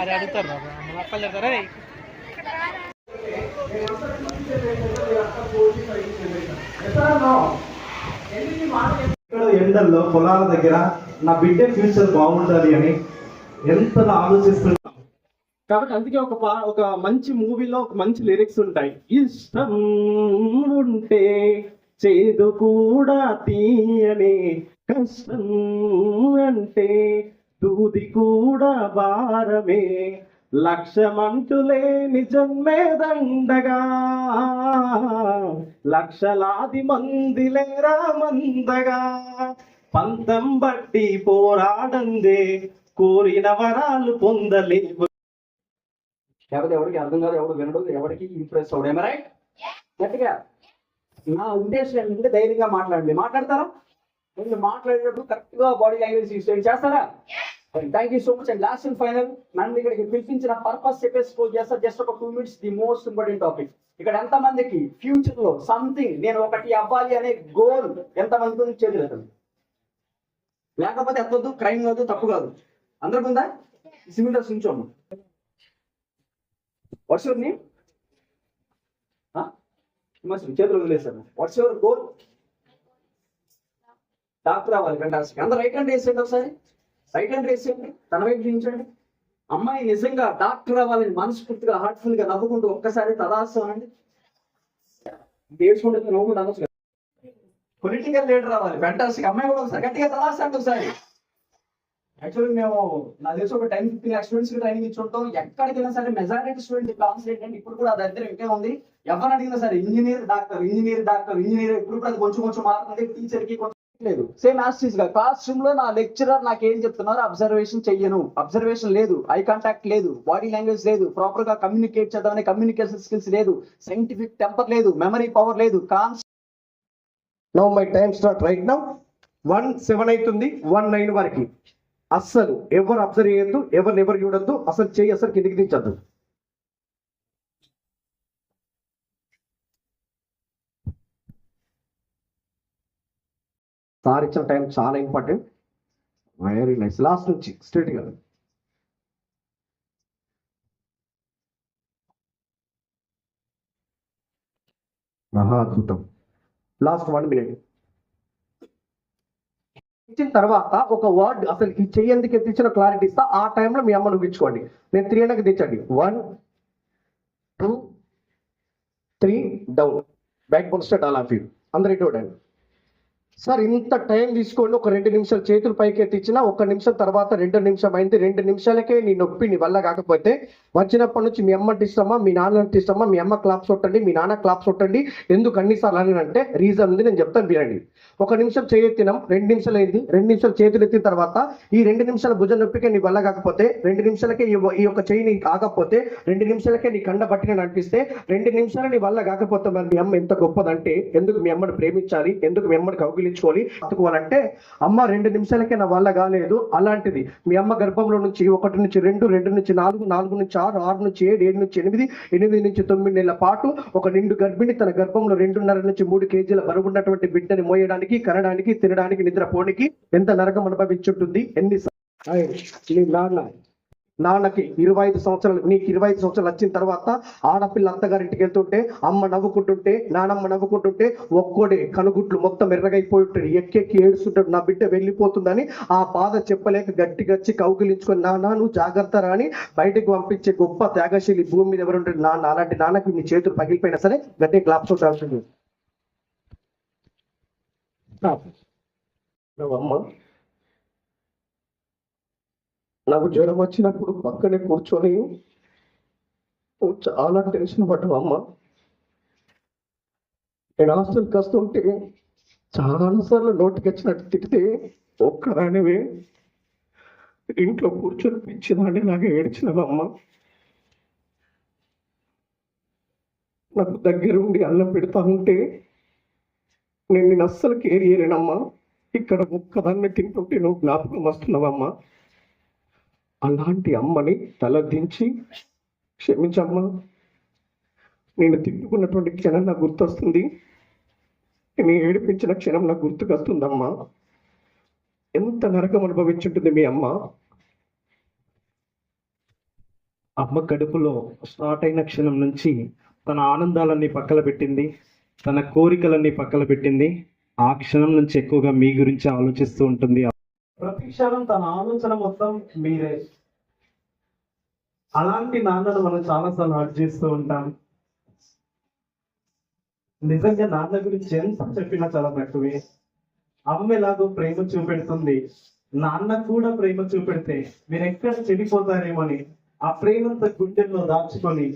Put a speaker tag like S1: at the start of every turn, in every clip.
S1: అది అడుగుతారు అక్కలు తిడతారా.
S2: ఇక్కడ ఎండల్లో పొలాల దగ్గర నా బిడ్డ ఫ్యూచర్ బాగుండాలి అని ఎంత ఆలోచిస్తున్నాం. కాబట్టి అందుకే ఒక పా- ఒక మంచి మూవీలో ఒక మంచి లిరిక్స్ ఉంటాయి. ఇష్టం ఉంటే చేదు కూడా తీయని కష్టం అంటే తూది కూడా భారమే. లక్షమంటులే నిజమే దండగా లక్షలాది మంది లేరా మందగా పంతం బట్టి పోరాడందే కోరిన వరాలు పొందలేవు.
S3: లేకపోతే ఎవరికి అర్థం కాదు ఎవడు వినడు ఎవరికి ఇంప్రెస్ అవడు ఏమరా గట్టిగా. నా ఉద్దేశం ఏంటంటే ధైర్యంగా మాట్లాడండి. మాట్లాడతారా? మీరు మాట్లాడేటప్పుడు కరెక్ట్గా బాడీ లాంగ్వేజ్ యూస్ చేస్తారా? Thank you so much and last and final మనం ఇక్కడికి పిలిపించిన పర్పస్ చెప్పేసి క్లోజ్ చేస్తా. జస్ట్ ఒక two minutes the most important topic ఇక్కడ ఎంత మందికి ఫ్యూచర్లో సంథింగ్ నేను ఒకటి అవ్వాలి అనే గోల్ ఎంత మంది చేతులు లేకపోతే ఎత్తొద్దు క్రైమ్ కాదు తప్పు కాదు. అందరికి ఉందా? Civil dress what's your name చేతులు వదిలేశాను వాట్స్ యువర్ గోల్ డాక్టర్ అవ్వాలి ఫెంటాస్టిక్ అందరు రైట్ హ్యాండ్ వేసేయండి ఒకసారి. రైట్ హ్యాండ్ వేసేయండి. తన వైపు చూపించండి. అమ్మాయి నిజంగా డాక్టర్ అవ్వాలని మనస్ఫూర్తిగా హార్ట్ఫుల్గా నవ్వుకుంటూ ఒక్కసారి తదాసం అండి దేశం నవ్వుకుంటూ అనొచ్చు పొలిటికల్ లీడర్ అవ్వాలి ఫెంటాస్టిక్ అమ్మాయి కూడా ఒకసారి గట్టిగా తదాసండి ఒకసారి. యాక్చువల్లీ మేము నా తెలిసి ఒక టెన్ ఫిఫ్టీన్ లాక్ స్టూడెంట్స్కి ట్రైనింగ్ ఇచ్చుంటాం. ఎక్కడికి సరే మెజారిటీ స్టూడెంట్ క్లాస్ ఏంటంటే ఇప్పుడు కూడా అది దగ్గర ఇంకే ఉంది. ఎవరు అడిగినా సరే engineer doctor engineer doctor engineer ఇప్పుడు కూడా అది కొంచెం కొంచెం మారుతుంది టీచర్కి కొంచెం లేదు. సేమ్ యాస్టీస్గా క్లాస్ రూమ్లో నా లెక్చరర్ నాకు ఏం చెప్తున్నారు అబ్జర్వేషన్ చెయ్యను. అబ్జర్వేషన్ లేదు. ఐ కాంటాక్ట్ లేదు. బాడీ లాంగ్వేజ్ లేదు. ప్రాపర్గా కమ్యూనికేట్ చేద్దామని కమ్యూనికేషన్ స్కిల్స్ లేదు. సైంటిఫిక్ టెంపర్ లేదు. మెమరీ పవర్ లేదు. Cons
S2: no my time start right now one seven అవుతుంది వన్ నైన్ వరకు. అస్సలు ఎవరు అబ్జర్వ్ చేయొద్దు ఎవరిని ఎవరు చూడొద్దు అసలు చేయి అసలు కిందికి దించద్దు. సార్ ఇచ్చిన టైం చాలా ఇంపార్టెంట్. వెరీ నైస్ లాస్ట్ నుంచి స్ట్రైట్గా. మహా అద్భుతం. లాస్ట్ వన్ మినిట్ ఇచ్చిన తర్వాత ఒక వర్డ్ అసలు ఈ చెయ్యందుకు తెచ్చిన క్లారిటీ ఇస్తా. ఆ టైంలో మీ అమ్మను ఊహించుకోండి నేను three hundred తెచ్చండి one two three down back bone start all of you అందరూ ఇటు చూడండి. సార్ ఇంత టైం తీసుకోండి ఒక రెండు నిమిషాలు చేతులు పైకి ఎత్తిచ్చిన ఒక నిమిషం తర్వాత రెండు నిమిషం అయింది రెండు నిమిషాలకే నీ నొప్పి నీ వల్ల కాకపోతే వచ్చినప్పటి నుంచి మీ అమ్మ అంటే ఇష్టమా మీ నాన్న అంటే ఇష్టమా మీ అమ్మ క్లాప్స్ కొట్టండి మీ నాన్న క్లాప్స్ కొట్టండి. ఎందుకు అన్నిసార్లు అని అంటే రీజన్ ఉంది నేను చెప్తాను వినండి. ఒక నిమిషం చేయెత్తినాం రెండు నిమిషాలు అయింది రెండు నిమిషాలు చేతులు ఎత్తిన తర్వాత ఈ రెండు నిమిషాల భుజం నొప్పికే నీ వల్ల కాకపోతే రెండు నిమిషాలకే ఈ ఈ యొక్క చేయి నీ కాకపోతే రెండు నిమిషాలకే నీ కండ పట్టిన అనిపిస్తే రెండు నిమిషాలు నీ వల్ల కాకపోతే మరి మీ అమ్మ ఎంత గొప్పదంటే ఎందుకు మీ అమ్మని ప్రేమించాలి ఎందుకు మీ అమ్మని కౌగిలించుకోవాలి బతుకోవాలంటే అమ్మ రెండు నిమిషాలకే నా వల్ల కాలేదు. అలాంటిది మీ అమ్మ గర్భంలో నుంచి ఒకటి నుంచి రెండు రెండు నుంచి నాలుగు నాలుగు నుంచి ఆరు ఆరు నుంచి ఏడు ఏడు నుంచి ఎనిమిది ఎనిమిది నుంచి తొమ్మిది నెలల పాటు ఒక నిండు గర్భిణి తన గర్భంలో రెండున్నర నుంచి మూడు కేజీల బరువు ఉన్నటువంటి బిడ్డని మోయడానికి కనడానికి తినడానికి నిద్రపోనికి ఎంత నరకం అనుభవించుంటుంది. ఎన్ని స- నాన్న. నాన్నకి ఇరవై ఐదు సంవత్సరాలు నీకు ఇరవై ఐదు సంవత్సరాలు వచ్చిన తర్వాత ఆడపిల్ల అత్తగారింటికి వెళ్తుంటే అమ్మ నవ్వుకుంటుంటే నానమ్మ నవ్వుకుంటుంటే ఒక్కోడే కనుగుట్లు మొత్తం ఎర్రగైపోయి ఉంటాడు. ఎక్కెక్కి ఏడుస్తుంటాడు. నా బిడ్డ వెళ్ళిపోతుందని ఆ బాధ చెప్పలేక గట్టిగచ్చి కౌగిలించుకొని నాన్న నువ్వు జాగ్రత్త రాని బయటకు పంపించే గొప్ప త్యాగశీలి భూమి మీద ఎవరుంటాడు నాన్న అలాంటి నాన్నకి నీ చేతులు పగిలిపోయినా సరే గట్టి క్లాప్స్ ఉంటుంది అమ్మ. నాకు జ్వరం వచ్చినప్పుడు పక్కనే కూర్చొని చాలా టెన్షన్ పడ్డావు అమ్మ నేను హాస్టల్కి వస్తుంటే చాలాసార్లు నోటికి వచ్చినట్టు తిడితే ఒక్కదానివే. ఇంట్లో కూర్చొని పిచ్చిదాన్ని నాకు ఏడ్చినవమ్మ. నాకు దగ్గరుండి అన్నం పెడతా ఉంటే నేను నేను అస్సలు కేర్ చేయలేనమ్మా. ఇక్కడ ఒక్కదాన్ని తింటుంటే నువ్వు జ్ఞాపకం వస్తున్నావమ్మా. అలాంటి అమ్మని తలదించి క్షమించమ్మా. నేను తిట్టుకున్నటువంటి క్షణం నాకు గుర్తొస్తుంది. నేను ఏడిపించిన క్షణం నాకు గుర్తుకొస్తుందమ్మా. ఎంత నరకం అనుభవించుంటుంది మీ అమ్మ.
S4: అమ్మ కడుపులో స్టార్ట్ అయిన క్షణం నుంచి తన ఆనందాలన్నీ పక్కన పెట్టింది. తన కోరికలన్నీ పక్కన పెట్టింది. ఆ క్షణం నుంచి ఎక్కువగా మీ గురించి ఆలోచిస్తూ ఉంటుంది. ప్రతి క్షణం తన ఆలోచన మొత్తం మీరే. అలాంటి నాన్నను మనం చాలాసార్లు హర్ట్ చేస్తూ ఉంటాం. నిజంగా నాన్న గురించి ఎంత చెప్పినా చాలా తక్కువే అమ్మ ఎలాగో ప్రేమ చూపెడుతుంది. నాన్న కూడా ప్రేమ చూపెడితే మీరు ఎక్కడ చెడిపోతారేమోని ఆ ప్రేమంత గుండెల్లో దాచుకొని.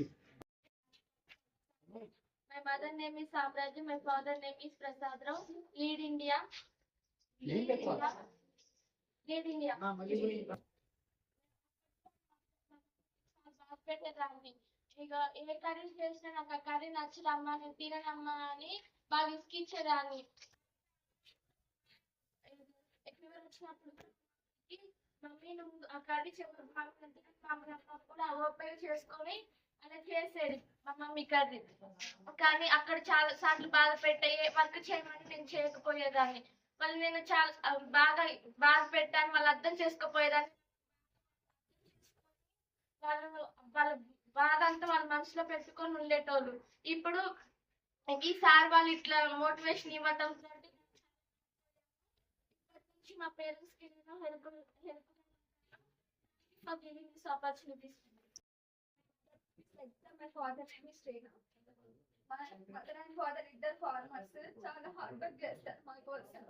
S5: My mother name is Samrajya, my father name is Prasad Rao. Lead పెట్టేదాన్ని ఇక ఏ కర్రీ చేసినా నాకు ఆ కర్రీ నచ్చదమ్మా నేను తిననమ్మా అని బాగా ఇసుకిచ్చేదాన్ని ఫీవర్ వచ్చినప్పుడు మమ్మీ నువ్వు ఆ కర్రీ చెప్పు బాగుంటుంది కూడా ఆ చేసుకొని అలా చేసేది మా మమ్మీ కర్రీ కానీ అక్కడ చాలా సార్లు బాధ పెట్టే వర్క్ చేయమని నేను చేయకపోయేదాన్ని వాళ్ళు నేను చాలా ఆ, బాగా బాధ పెట్టాను వాళ్ళు అర్థం చేసుకోపోయేదాన్ని వాళ్ళు వాళ్ళ బాధ అంతా వాళ్ళ మనసులో పెట్టుకొని ఉండేటోళ్ళు ఇప్పుడు ఈ సార్ వాళ్ళు ఇట్లా మోటివేషన్ ఇవ్వటం నుంచి మా పేరెంట్స్కి నేను help help for giving this opportunities
S6: my father name is Srina మా మదర్ అండ్ ఫాదర్ ఇద్దరు ఫార్మర్స్ చాలా హార్డ్ వర్క్ చేస్తారు మా కోసం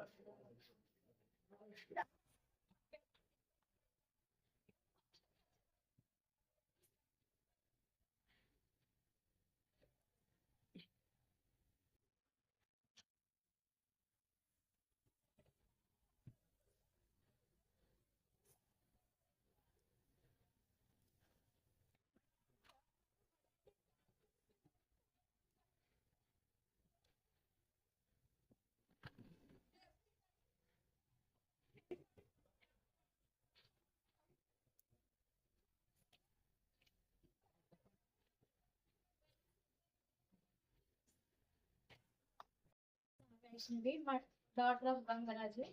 S5: వైష్ణవి మా daughter of Gangaraju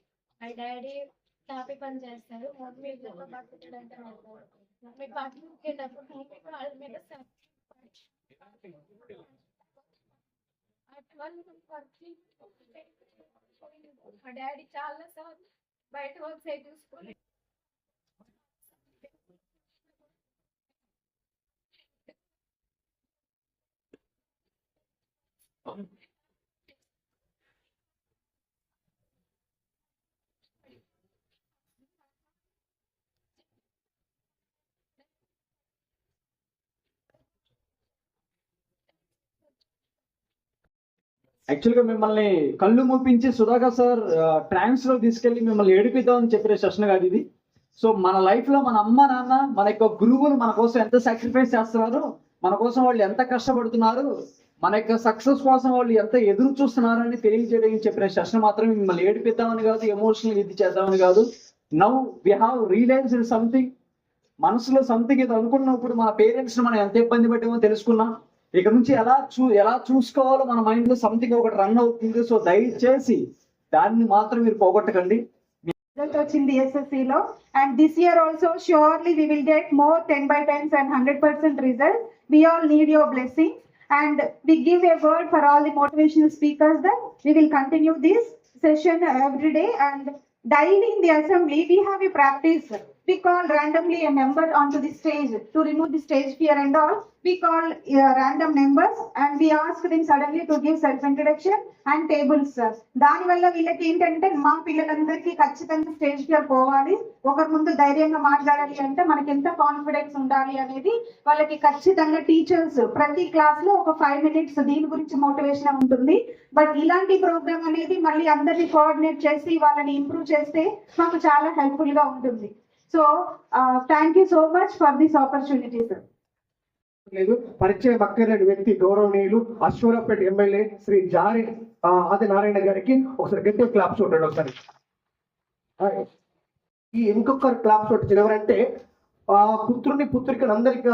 S5: my daddy టాపీ పని చేస్తారు. మమ్మీ ఇళ్ళలో మమ్మీ బట్టలు ఉతికేటప్పుడు మమ్మీ వాళ్ళ మీద
S6: మా డాడీ చాలా సార్లు బయట వర్క్ సైడ్ చూసుకొని
S3: యాక్చువల్ గా మిమ్మల్ని కళ్ళు మూపించి సుధాకర్ సార్ ట్రాన్స్లో తీసుకెళ్ళి మిమ్మల్ని ఏడిపిద్దామని చెప్పిన సెషన్ కాదు ఇది. సో మన లైఫ్లో మన అమ్మ నాన్న మన యొక్క గురువులు మన కోసం ఎంత సాక్రిఫైస్ చేస్తున్నారు మన కోసం వాళ్ళు ఎంత కష్టపడుతున్నారు మన యొక్క సక్సెస్ కోసం వాళ్ళు ఎంత ఎదురు చూస్తున్నారు అని తెలియజేయడానికి చెప్పిన సెషన్ మాత్రమే మిమ్మల్ని ఏడిపిద్దామని కాదు ఎమోషనల్ ఇది చేద్దామని కాదు. Now we have realised something మనసులో సంథింగ్ ఇది అనుకున్నప్పుడు మన పేరెంట్స్ మనం ఎంత ఇబ్బంది పెట్టామో తెలుసుకున్నాం ఇక నుంచి ఎలా చూ ఎలా చూసుకోవాలో మన మైండ్లో సంథింగ్ ఒకటి రన్ అవుతుంది. సో దయచేసి దాన్ని మాత్రం మీరు పోగొట్టకండి.
S7: రిజల్ట్ వచ్చింది ఎస్ఎస్సిలో లో. And this year also surely we will get more ten by tens and hundred percent result we all need your blessing and we give a word for all the motivational speakers that we will continue this session every day and daily in the assembly we have a practice we call randomly a number onto the stage to remove the stage fear and all. We call uh, random numbers and we ask them suddenly to give self introduction and tables దాని వల్ల వీళ్ళకి ఏంటంటే మా పిల్లలందరికీ ఖచ్చితంగా stage fear పోవాలి. ఒకరి ముందు ధైర్యంగా మాట్లాడాలి అంటే మనకి ఎంత కాన్ఫిడెన్స్ ఉండాలి అనేది వాళ్ళకి ఖచ్చితంగా టీచర్స్ ప్రతి క్లాస్లో ఒక ఫైవ్ మినిట్స్ దీని గురించి మోటివేషన్ ఉంటుంది. బట్ ఇలాంటి ప్రోగ్రామ్ అనేది మళ్ళీ అందరినీ కోఆర్డినేట్ చేసి వాళ్ళని ఇంప్రూవ్ చేస్తే మాకు చాలా హెల్ప్ఫుల్గా ఉంటుంది. So thank you so much for this opportunity sir
S2: లేదు పరిచయం అక్కర్లేని వ్యక్తి గౌరవనీయులు అశ్వరపేట ఎమ్మెల్యే శ్రీ జారి ఆ, ఆది నారాయణ గారికి ఒకసారి గట్టి క్లాప్స్ చూడండి ఒకసారి. ఈ ఇంకొకరు క్లాప్స్ వచ్చిన ఎవరంటే ఆ పుత్రుని పుత్రికను అందరికి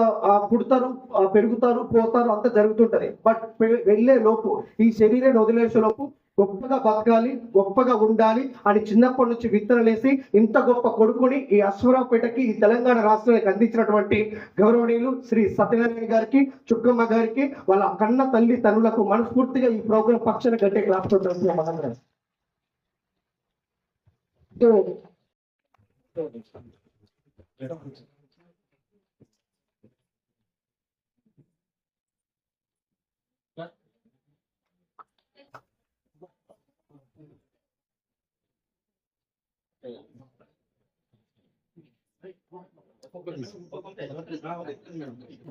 S2: పుడతారు పెరుగుతారు పోతారు అంతా జరుగుతుంటది. బట్ వెళ్ళే లోపు ఈ శరీరాన్ని వదిలేసే లోపు గొప్పగా బతకాలి గొప్పగా ఉండాలి అని చిన్నప్పటి నుంచి విత్తనలేసి ఇంత గొప్ప కొడుకుని ఈ అశ్వరావుపేటకి ఈ తెలంగాణ రాష్ట్రానికి అందించినటువంటి గౌరవనీయులు శ్రీ సత్యనారాయణ గారికి చుక్కమ్మ గారికి వాళ్ళ కన్న తల్లి తనులకు మనస్ఫూర్తిగా ఈ ప్రోగ్రాం పక్షాన గట్టే క్లాస్ మనందరం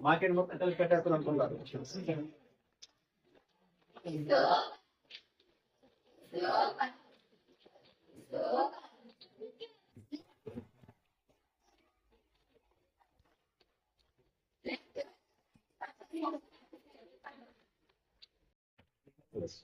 S3: మార్కెట్ మొత్తం పెట్టేస్తున్నాం అనుకుంటారు
S5: Yes.